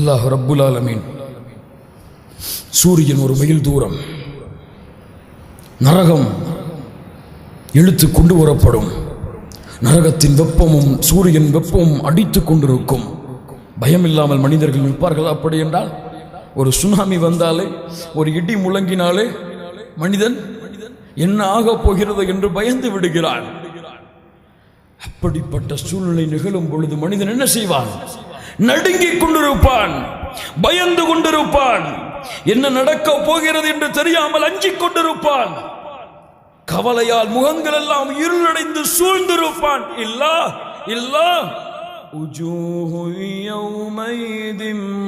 அல்லாஹ் ரப்புல் ஆலமீன். சூரியன் ஒரு மைல் தூரம். நரகம் இழுத்து கொண்டு வரப்படும். நரகத்தின் வெப்பமும் சூரியன் வெப்பமும் அடித்து கொண்டிருக்கும். பயம் இல்லாமல் மனிதர்கள் நிற்பார்கள் அப்படி என்றால் ஒரு சுனாமி வந்தாலே ஒரு இடி முழங்கினாலே மனிதன் என்ன ஆகப் போகிறது என்று பயந்து விடுகிறான். அப்படிப்பட்ட சூழ்நிலை நிகழும் பொழுது மனிதன் என்ன செய்வான்? நடுங்கிக் கொண்டிருப்பான் பயந்து கொண்டிருப்பான் என்ன நடக்கப் போகிறது என்று தெரியாமல் அஞ்சிக் கொண்டிருப்பான் கவலையால் முகங்கள் எல்லாம் இருளடைந்து சூழ்ந்திருப்பான் இல்லா இல்லா وجوه يومئذ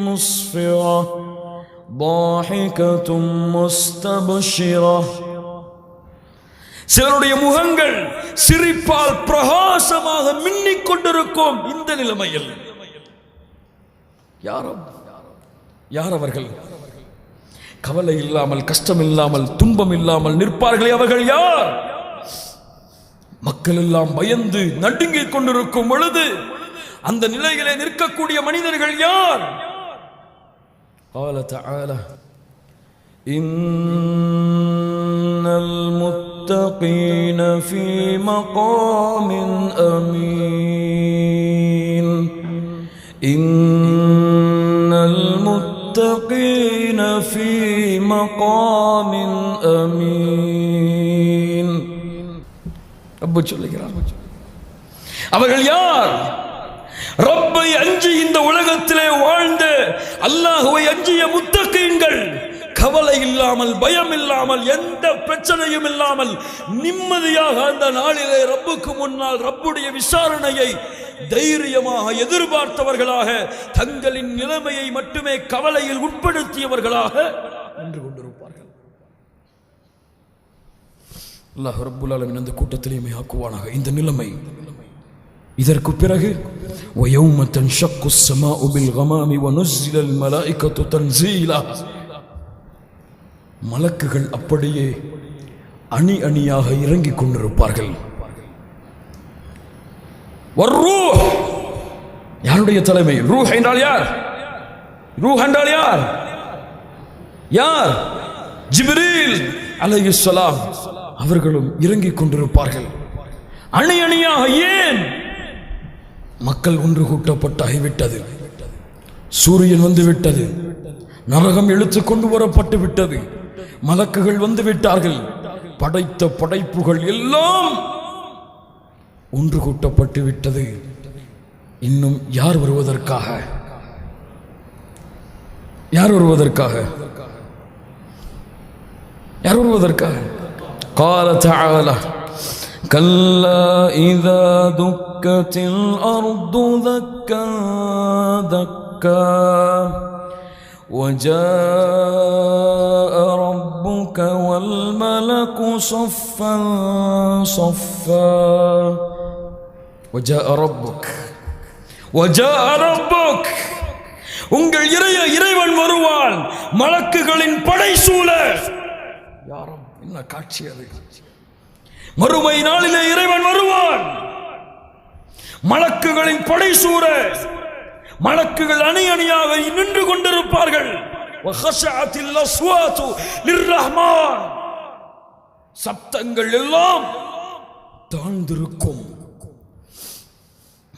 مسفرة ضاحكة مستبشرة சிலருடைய முகங்கள் சிரிப்பால் பிரகாசமாக மின்னிக் கொண்டிருக்கும் இந்த நிலைமையில் யாரும் யார் அவர்கள் கவலை இல்லாமல் கஷ்டம் இல்லாமல் துன்பம் இல்லாமல் நிற்பார்களே அவர்கள் யார் மக்கள் எல்லாம் பயந்து நடுங்கிக் கொண்டிருக்கும் பொழுது அந்த நிலையிலே நிற்கக்கூடிய மனிதர்கள் யார் قال تعالى إن المتقين في مقام أمين إن رب சொல்லுகிறார். அவர்கள் யார்? ரப்பை அஞ்சி இந்த உலகத்திலே வாழ்ந்த அல்லாஹுவை அஞ்சிய முத்தகீன்கள். கவலை இல்லாமல் பயம் இல்லாமல் எந்த பிரச்சனையும் இல்லாமல் நிம்மதியாக அந்த நாளிலே ரப்புக்கு முன்னால் ரப்புடைய விசாரணையை தைரியமாக எதிர்பார்த்தவர்களாக தங்களின் நிலைமையை மட்டுமே கவலையில் உட்படுத்தியவர்களாக நின்று கொண்டு அல்லாஹ் ரப்புல் ஆலமீன் அந்த கூட்டத்திலேயுமே ஆக்குவானாக இந்த நிலைமை இதற்கு பிறகு وَيَوْمَ تَنشَقُّ السَّمَاءُ بِالْغَمَامِ وَنُزِّلَ الْمَلَائِكَةُ تَنزِيلًا மலக்குகள் அப்படியே அணி அணியாக இறங்கிக் கொண்டிருப்பார்கள் வர்ரூஹ் யாருடைய தலைமை ரூஹ் என்றால் யார் ரூஹ் என்றால் யார் யார் ஜிப்ரீல் அலைஹிஸ்ஸலாம் அவர்களும் இறங்கிக் கொண்டிருப்பார்கள். அணி அணியாக ஏன்? மக்கள் ஒன்று கூட்டப்பட்டாகிவிட்டது சூரியன் வந்து விட்டது நரகம் இழுத்து கொண்டு வரப்பட்டு விட்டது. மலக்குகள் வந்து விட்டார்கள் படைத்த படைப்புகள் எல்லாம் ஒன்று கூட்டப்பட்டு விட்டது. இன்னும் யார் வருவதற்காக? யார் வருவதற்காக? யார் வருவதற்காக? قال تعالى كلا إذا دكت الأرض دكا دكا وجاء ربك والملك صفا صفا وجاء ربك وجاء ربك உங்கள் இறைய இறைவன் வருவான் மலக்குகளின் படை சூழ சொன்ன காட்சி அது? மறுமை நாளிலே இறைவன் வருவான். மலக்குகளின் படை சூற மலக்குகள் அணி அணியாக நின்று கொண்டிருப்பார்கள். சப்தங்கள் எல்லாம் தாழ்ந்திருக்கும்.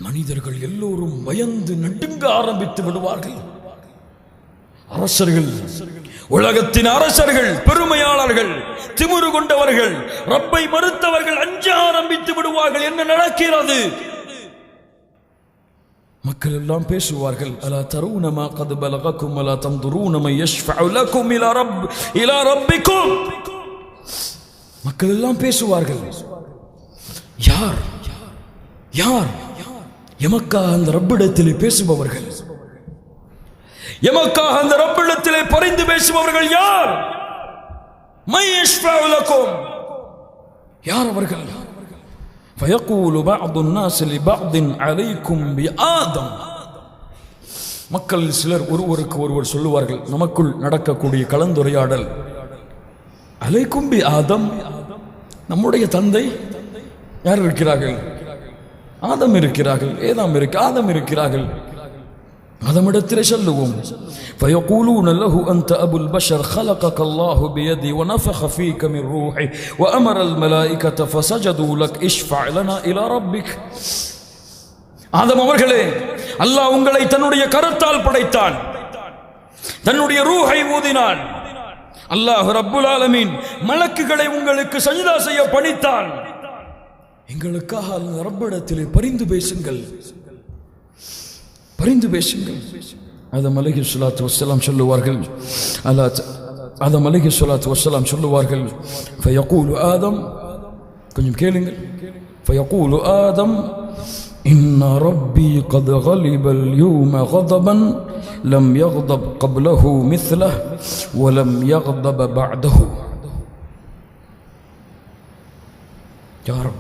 மனிதர்கள் எல்லோரும் பயந்து நடுங்க ஆரம்பித்து விடுவார்கள். அரசர்கள் உலகத்தின் அரசர்கள் பெருமையாளர்கள் திமுரு கொண்டவர்கள் ரப்பை மறுத்தவர்கள் அஞ்ச ஆரம்பித்து விடுவார்கள் என்ன நடக்கிறது. மக்கள் எல்லாம் பேசுவார்கள் அலா தருணமா கது பலகக்கும் அலா தம் துருணமை யஷ்ஃபலக்கும் இலா ரப் இலா ரப்பிக்கும். மக்கள் எல்லாம் பேசுவார்கள் யார் யார் எமக்கா அந்த ரப்பிடத்தில் பேசுபவர்கள்? எமக்காக அந்த ரப்பிடத்திலே பரிந்து பேசுபவர்கள் யார் மை யஷ்ஃபஉ லக்கும் யார் அவர்கள் فيقول بعض الناس لبعض عليكم بآدم மக்கள் சிலர் ஒருவருக்கு ஒருவர் சொல்லுவார்கள் நமக்குள் நடக்கக்கூடிய கலந்துரையாடல் அலைக்கும் பி ஆதம் நம்முடைய தந்தை யார் இருக்கிறார்கள் ஆதம் இருக்கிறார்கள் ஏதாம் இருக்கு ஆதம் இருக்கிறார்கள் அதமிடத்திலே சொல்லுவோம் فيقولون له أنت أبو البشر خلقك الله بيدي ونفخ فيك من روحي وأمر الملائكة فسجدوا لك اشفع لنا إلى ربك ஆதம் அவர்களே அல்லாஹ் உங்களை தன்னுடைய கரத்தால் படைத்தான் தன்னுடைய ரூஹை ஊதினான் அல்லாஹ் ரப்புல் ஆலமீன் மலக்குகளை உங்களுக்கு சஜிதா செய்ய பணித்தான் எங்களுக்காக அந்த ரப்பிடத்திலே பரிந்து பேசுங்கள் பரிந்து பேசுங்கள் அதம் அலஹி சொல்லாத்து வசலாம் சொல்லுவார்கள் அல்லா அதம் அலஹி சொல்லாத்து வசலாம் சொல்லுவார்கள் ஃபயகூலு ஆதம் கொஞ்சம் கேளுங்கள் ஃபயகூலு ஆதம் إن ربي قد غلب اليوم غضبا لم يغضب قبله مثله ولم يغضب بعده يا رب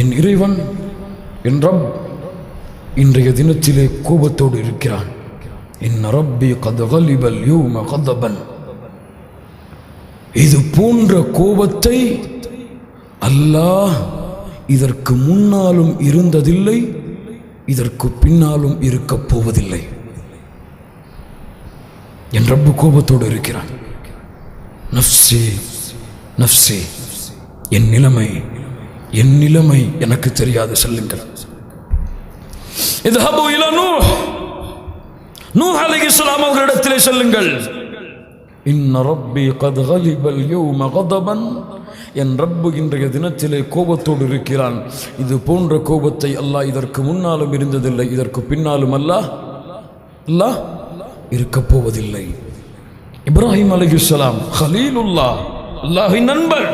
என் இறைவன் என் ரப் இன்றைய தினத்திலே கோபத்தோடு இருக்கிறான். என் ரப்பி கதகலிபல் யூம கதபன். இது போன்ற கோபத்தை அல்லாஹ் இதற்கு முன்னாலும் இருந்ததில்லை இதற்கு பின்னாலும் இருக்கப் போவதில்லை. என் ரப்பு கோபத்தோடு இருக்கிறான். நஃப்சி நஃப்சி என் நிலைமை என் நிலைமை எனக்கு தெரியாது செல்லுங்கள். இது ஹபு இல நூ நூ அலகி சொல்லாம் அவர்களிடத்திலே சொல்லுங்கள் இன்ன ரப்பி கத் கலிபல் யௌம கதபன் என் ரப்பு இன்றைய தினத்திலே கோபத்தோடு இருக்கிறான் இது போன்ற கோபத்தை அல்லாஹ் இதற்கு முன்னாலும் இருந்ததில்லை இதற்கு பின்னாலும் அல்லாஹ் அல்லாஹ் இருக்கப் போவதில்லை இப்ராஹிம் அலிகுசலாம் ஹலீலுல்லா அல்லாஹின் நண்பர்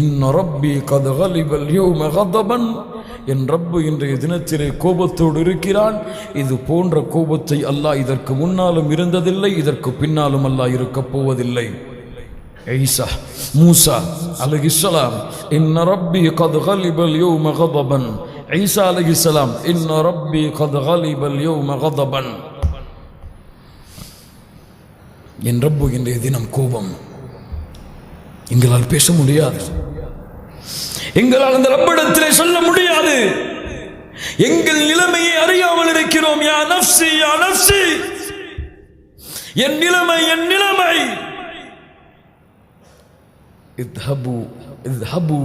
இன்ன ரப்பி கத் கலிபல் யோ கதபன் என் ரப்பு இன்றைய தினத்திலே கோபத்தோடு இருக்கிறான். இது போன்ற கோபத்தை அல்லாஹ் இதற்கு முன்னாலும் இருந்ததில்லை இதற்கு பின்னாலும் அல்லாஹ் இருக்கப் போவதில்லை. ஐசா மூசா அலகிஸ்லாம் இன்ன ரப்பி கது கலிபல் யோ மகதபன் ஐசா அலகிஸ்லாம் இன்ன ரப்பி கது கலிபல் யோ மகதபன் என் ரப்பு இன்றைய தினம் கோபம். எங்களால் பேச முடியாது. எங்களால் அந்த ரப்பிடத்திலே சொல்ல முடியாது. எங்கள் நிலைமையை அறியாமல் இருக்கிறோம். யா நப்சி யா நப்சி என் நிலைமை என் நிலைமை. இத்ஹபு இத்ஹபு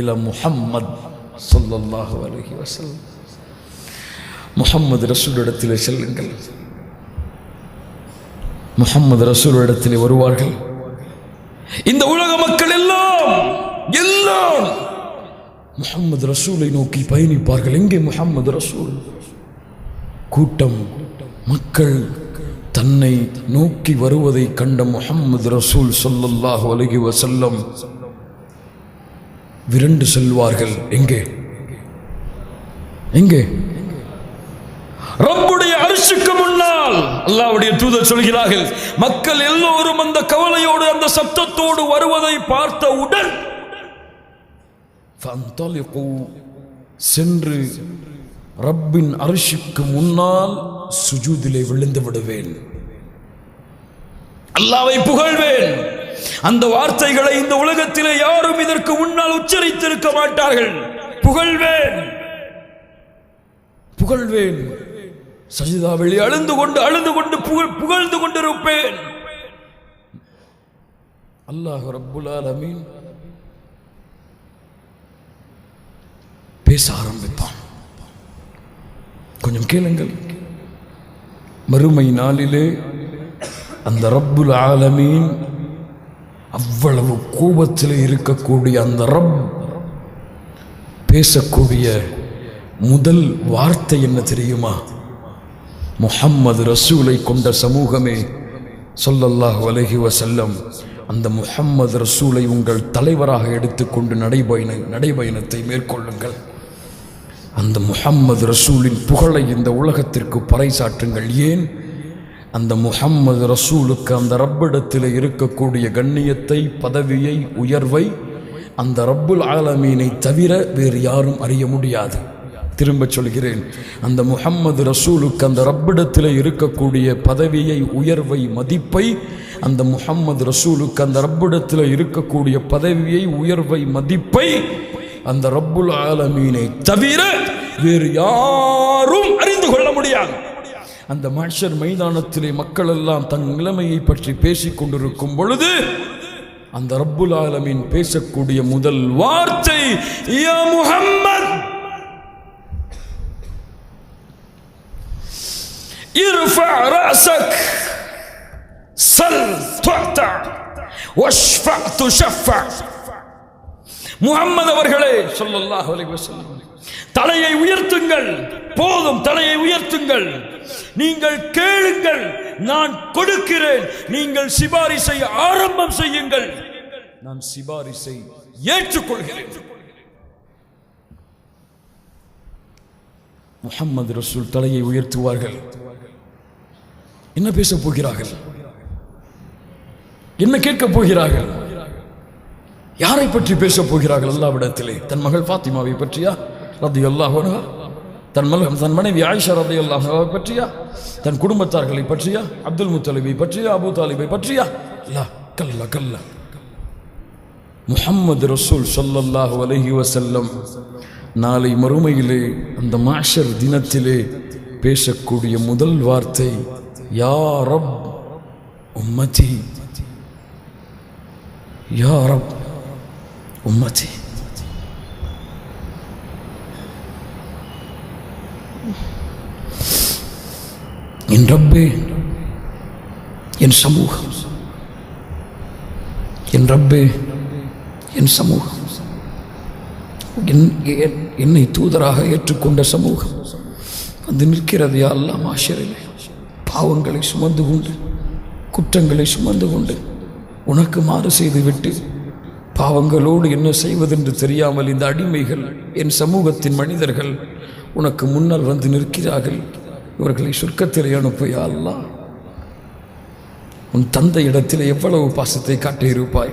இல முஹம்மத் சொல்லல்லாஹு அலஹி வசல் முகம்மது ரசூலிடத்திலே செல்லுங்கள். முகம்மது ரசூலிடத்திலே வருவார்கள். இந்த உலக மக்கள் எல்லாம் எல்லாம் முகமது ரசூலை நோக்கி பயணிப்பார்கள். எங்கே முகமது ரசூல்? கூட்டம் மக்கள் தன்னை நோக்கி வருவதை கண்ட முகமது ரசூல் சொல்லல்லாஹ் அலகி வசல்லம் விரண்டு செல்வார்கள். எங்கே? எங்கே? ரப்புடைய அரிசுக்கு முன்னால் அல்லாவுடைய தூதர் சொல்கிறார்கள் மக்கள் எல்லோரும் அந்த கவலையோடு அந்த சத்தத்தோடு வருவதை பார்த்தவுடன் சென்று ரப்பின் அரிசிக்கு முன்னால் சுஜூதிலே விழுந்து விடுவேன். அல்லாவை புகழ்வேன். அந்த வார்த்தைகளை இந்த உலகத்திலே யாரும் இதற்கு முன்னால் உச்சரித்திருக்க மாட்டார்கள். புகழ்வேன். புகழ்வேன். சஜிதாவெளி அழுந்து கொண்டு அழுது கொண்டு புகழ் புகழ்ந்து கொண்டிருப்பேன். அல்லாஹ் ரப்புல் அலமீன் பேச ஆரம்பிப்பான். கொஞ்சம் கேளுங்கள். மறுமை நாளிலே அந்த ரப்புல் ஆலமீன் அவ்வளவு கோபத்தில் இருக்கக்கூடிய அந்த ரப் பேசக்கூடிய முதல் வார்த்தை என்ன தெரியுமா? முஹம்மது ரசூலை கொண்ட சமூகமே சொல்லல்லாஹ் வலகி வசல்லம் அந்த முஹம்மது ரசூலை உங்கள் தலைவராக எடுத்துக்கொண்டு நடைபயண நடைபயணத்தை மேற்கொள்ளுங்கள். அந்த முஹம்மது ரசூலின் புகழை இந்த உலகத்திற்கு பறைசாற்றுங்கள். ஏன்? அந்த முஹம்மது ரசூலுக்கு அந்த ரப்பிடத்தில் இருக்கக்கூடிய கண்ணியத்தை பதவியை உயர்வை அந்த ரப்புல் ஆலமீனை தவிர வேறு யாரும் அறிய முடியாது. திரும்ப சொல்கிறேன். அந்த முகம்மது ரசூலுக்கு அந்த ரப்பிடத்தில் இருக்கக்கூடிய பதவியை உயர்வை மதிப்பை அந்த முகம்மது ரசூலுக்கு அந்த ரப்பிடத்தில் இருக்கக்கூடிய பதவியை உயர்வை மதிப்பை அந்த ரப்புல் ஆலமீனை தவிர வேறு யாரும் அறிந்து கொள்ள முடியாது அந்த மனுஷர் மைதானத்திலே மக்கள் எல்லாம் தன் நிலைமையை பற்றி பேசிக் கொண்டிருக்கும் பொழுது அந்த ரப்புல் ஆலமீன் பேசக்கூடிய முதல் வார்த்தை யா முஹம்மத் ارفع رأسك سل تعطى واشفع تشفع முகம்மது அவர்களே சொல்லல்லாஹ் தலையை உயர்த்துங்கள். போதும் தலையை உயர்த்துங்கள். நீங்கள் கேளுங்கள். நான் கொடுக்கிறேன். நீங்கள் சிபாரிசை ஆரம்பம் செய்யுங்கள். நான் சிபாரிசை ஏற்றுக்கொள்கிறேன். முகம்மது ரசூல் தலையை உயர்த்துவார்கள். என்ன பேசப் போகிறார்கள்? என்ன கேட்கப் போகிறார்கள்? யாரை பற்றி பேசப் போகிறார்கள் அல்லாவிடத்திலே? தன் மகள் ஃபாத்திமாவை பற்றியா? ரதி அல்லாஹ் தன் மலகம் தன் மனைவி ஆயிஷா ரதி அல்லாஹ் பற்றியா? தன் குடும்பத்தார்களை பற்றியா? அப்துல் முத்தலிபை பற்றியா? அபு தாலிபை பற்றியா? அல்லா கல்ல கல்ல. முஹம்மது ரசூல் சொல்லல்லாஹு அலஹி வசல்லம் நாளை மறுமையிலே அந்த மாஷர் தினத்திலே பேசக்கூடிய முதல் வார்த்தை யா ரப் உம்மதி. யா ரப். உம்மதி என் ரப்பே என் சமூகம். என் ரப்பே என் சமூகம். என் என்னை தூதராக ஏற்றுக்கொண்ட சமூகம் வந்து நிற்கிறது யா ஆசிரியர்களே பாவங்களை சுமந்து கொண்டு குற்றங்களை சுமந்து கொண்டு உனக்கு மாறு செய்து விட்டு பாவங்களோடு என்ன செய்வதென்று தெரியாமல் இந்த அடிமைகள் என் சமூகத்தின் மனிதர்கள் உனக்கு முன்னால் வந்து நிற்கிறார்கள். இவர்களை சொர்க்கத்திலே அனுப்பு யா உன் தந்தை இடத்தில் எவ்வளவு பாசத்தை காட்டியிருப்பாய்?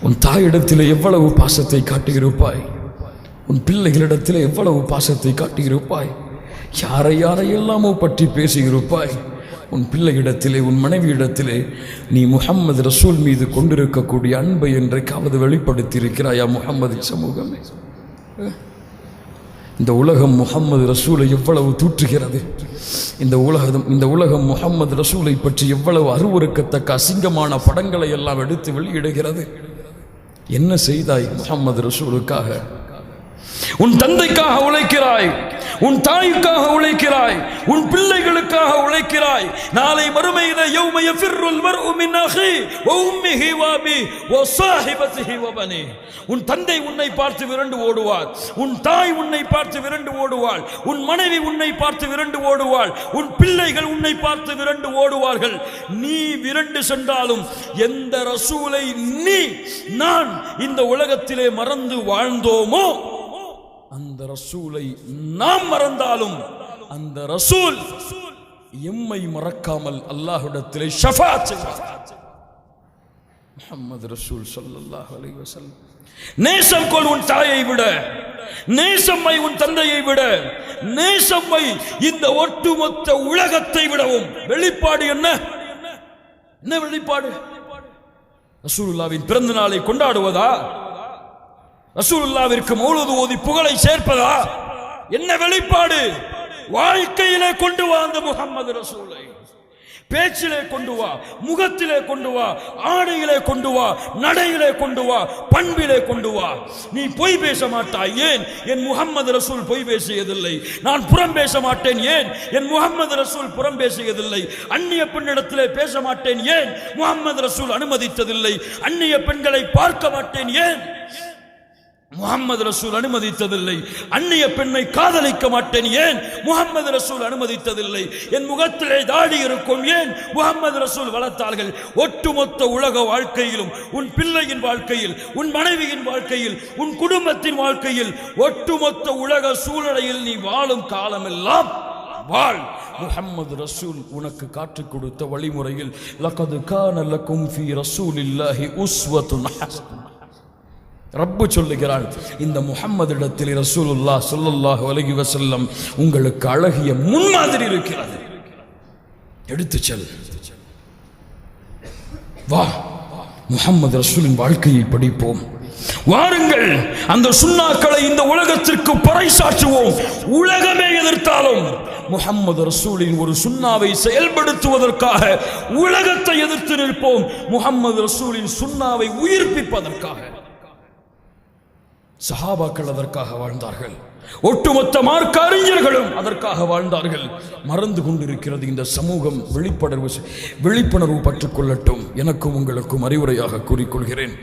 உன் தாயிடத்தில் எவ்வளவு பாசத்தை காட்டியிருப்பாய்? உன் பிள்ளைகளிடத்தில் எவ்வளவு பாசத்தை காட்டியிருப்பாய்? யாரை யாரையெல்லாமோ பற்றி பேசியிருப்பாய்? உன் பிள்ளையிடத்திலே உன் மனைவியிடத்திலே நீ முகம்மது ரசூல் மீது கொண்டிருக்கக்கூடிய அன்பை என்றைக்காவது வெளிப்படுத்தி இருக்கிறாயா சமூகமே? இந்த உலகம் முகம்மது ரசூலை எவ்வளவு தூற்றுகிறது? இந்த உலகம் இந்த உலகம் முகம்மது ரசூலை பற்றி எவ்வளவு அருவருக்கத்தக்க அசிங்கமான படங்களை எல்லாம் எடுத்து வெளியிடுகிறது? என்ன செய்தாய் முகம்மது ரசூலுக்காக? உன் தந்தைக்காக உழைக்கிறாய். உன் தாய்க்காக உழைக்கிறாய். உன் பிள்ளைகளுக்காக உழைக்கிறாய். நாளை மறுமையில யௌமய ஃபிர்ருல் மர்உ மின் அஹி வ உம்மிஹி வ அபி வ வ பனி. உன் தந்தை உன்னை பார்த்து விரண்டு ஓடுவார். உன் தாய் உன்னை பார்த்து விரண்டு ஓடுவாள். உன் மனைவி உன்னை பார்த்து விரண்டு ஓடுவாள். உன் பிள்ளைகள் உன்னை பார்த்து விரண்டு ஓடுவார்கள். நீ விரண்டு சென்றாலும் எந்த ரசூலை நீ நான் இந்த உலகத்திலே மறந்து வாழ்ந்தோமோ? அந்த ரசூலை நாம் மறந்தாலும் அந்த ரசூல் எம்மை மறக்காமல் அல்லாஹுடத்திலே ஷஃபா செய்வார். முஹம்மது ரசூல் சொல்லல்லாஹ் அலைஹி வஸல்லம். நேசம் கொள் உன் தாயை விட நேசம்மை உன் தந்தையை விட நேசம்மை இந்த ஒட்டுமொத்த உலகத்தை விடவும். வெளிப்பாடு என்ன? என்ன வெளிப்பாடு? ரசூலுல்லாவின் பிறந்த நாளை கொண்டாடுவதா? ரசூலுல்லாவிற்கு மௌலூது ஓதி புகழை சேர்ப்பதா? என்ன வெளிப்பாடு? வாழ்க்கையிலே கொண்டு வா அந்த முகம்மது ரசூலை. பேச்சிலே கொண்டு வா முகத்திலே கொண்டு வா ஆடையிலே கொண்டு வா நடையிலே கொண்டு வா பண்பிலே கொண்டு வா. நீ பொய் பேச மாட்டாய் ஏன்? என் முகம்மது ரசூல் பொய் பேசியதில்லை. நான் புறம் பேச மாட்டேன் ஏன்? என் முகம்மது ரசூல் புறம் பேசியதில்லை. அந்நிய பெண்ணிடத்திலே பேச மாட்டேன் ஏன்? முகம்மது ரசூல் அனுமதித்ததில்லை. அந்நிய பெண்களை பார்க்க மாட்டேன் ஏன்? முகம்மது ரசூல் அனுமதித்ததில்லை. அந்நிய பெண்ணை காதலிக்க மாட்டேன் ஏன்? முகம்மது ரசூல் அனுமதித்ததில்லை. என் முகத்திலே தாடி இருக்கும் ஏன்? முகம்மது ரசூல் வளர்த்தார்கள். ஒட்டுமொத்த உலக வாழ்க்கையிலும் உன் பிள்ளையின் வாழ்க்கையில் உன் மனைவியின் வாழ்க்கையில் உன் குடும்பத்தின் வாழ்க்கையில் ஒட்டுமொத்த உலக சூழ்நிலையில் நீ வாழும் காலமெல்லாம் வாழ். முஹம்மது ரசூல் உனக்கு காற்றுக் கொடுத்த வழிமுறையில் லகது கான லக்கும் ஃபி ரசூலில்லாஹி உஸ்வத்துன் ஹஸன் ரப்பு சொல்லுகிறான் இந்த முஹம்மதிடத்தில் ரசூலுல்லா ஸல்லல்லாஹு அலைஹி வசல்லம் உங்களுக்கு அழகிய முன்மாதிரி இருக்கிறது. எடுத்து செல். வா முகம்மது ரசூலின் வாழ்க்கையை படிப்போம். வாருங்கள் அந்த சுண்ணாக்களை இந்த உலகத்திற்கு பறைசாற்றுவோம். உலகமே எதிர்த்தாலும் முகம்மது ரசூலின் ஒரு சுண்ணாவை செயல்படுத்துவதற்காக உலகத்தை எதிர்த்து நிற்போம். முகம்மது ரசூலின் சுண்ணாவை உயிர்ப்பிப்பதற்காக. சஹாபாக்கள் அதற்காக வாழ்ந்தார்கள். ஒட்டுமொத்த மார்க்க அறிஞர்களும் அதற்காக வாழ்ந்தார்கள். மறந்து கொண்டிருக்கிறது இந்த சமூகம் விழிப்புணர்வு விழிப்புணர்வு பற்றுக்கொள்ளட்டும் எனக்கும் உங்களுக்கும் அறிவுரையாக கூறிக்கொள்கிறேன்